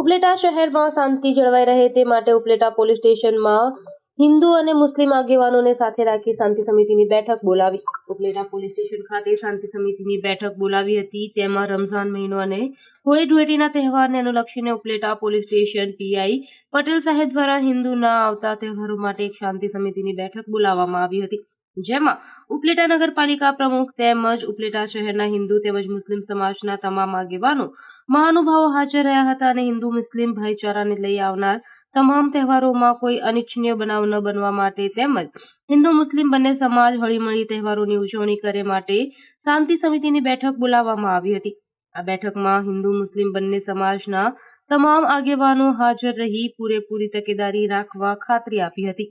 ઉપલેટા શહેરમાં શાંતિ જળવાઈ રહે તે માટે ઉપલેટા પોલીસ સ્ટેશનમાં હિન્દુ અને મુસ્લિમ આગેવાનોને સાથે રાખી શાંતિ સમિતિની બેઠક બોલાવી. ઉપલેટા પોલીસ સ્ટેશન ખાતે શાંતિ સમિતિની બેઠક બોલાવી હતી. તેમાં રમઝાન મહિનો અને હોળી ધૂળેટીના તહેવારને અનુલક્ષીને Upleta police station PI Patel સાહેબ દ્વારા હિન્દુ ના આવતા તહેવારો માટે એક શાંતિ સમિતિની બેઠક બોલાવવામાં આવી હતી. જેમાં ઉપલેટા નગરપાલિકા પ્રમુખ તેમજ ઉપલેટા શહેરના હિન્દુ તેમજ મુસ્લિમ સમાજના તમામ આગેવાનો મહાનુભાવો હાજર રહ્યા હતા અને હિન્દુ મુસ્લિમ ભાઈચારાને લઈ આવનાર તમામ તહેવારોમાં કોઈ અનિચ્છનીય બનાવ ન બનવા માટે તેમજ હિન્દુ મુસ્લિમ બંને સમાજ હળીમળી તહેવારોની ઉજવણી કરે માટે શાંતિ સમિતિની બેઠક બોલાવવામાં આવી હતી. આ બેઠકમાં હિન્દુ મુસ્લિમ બંને સમાજના તમામ આગેવાનો હાજર રહી પૂરેપૂરી તકેદારી રાખવા ખાતરી આપી હતી.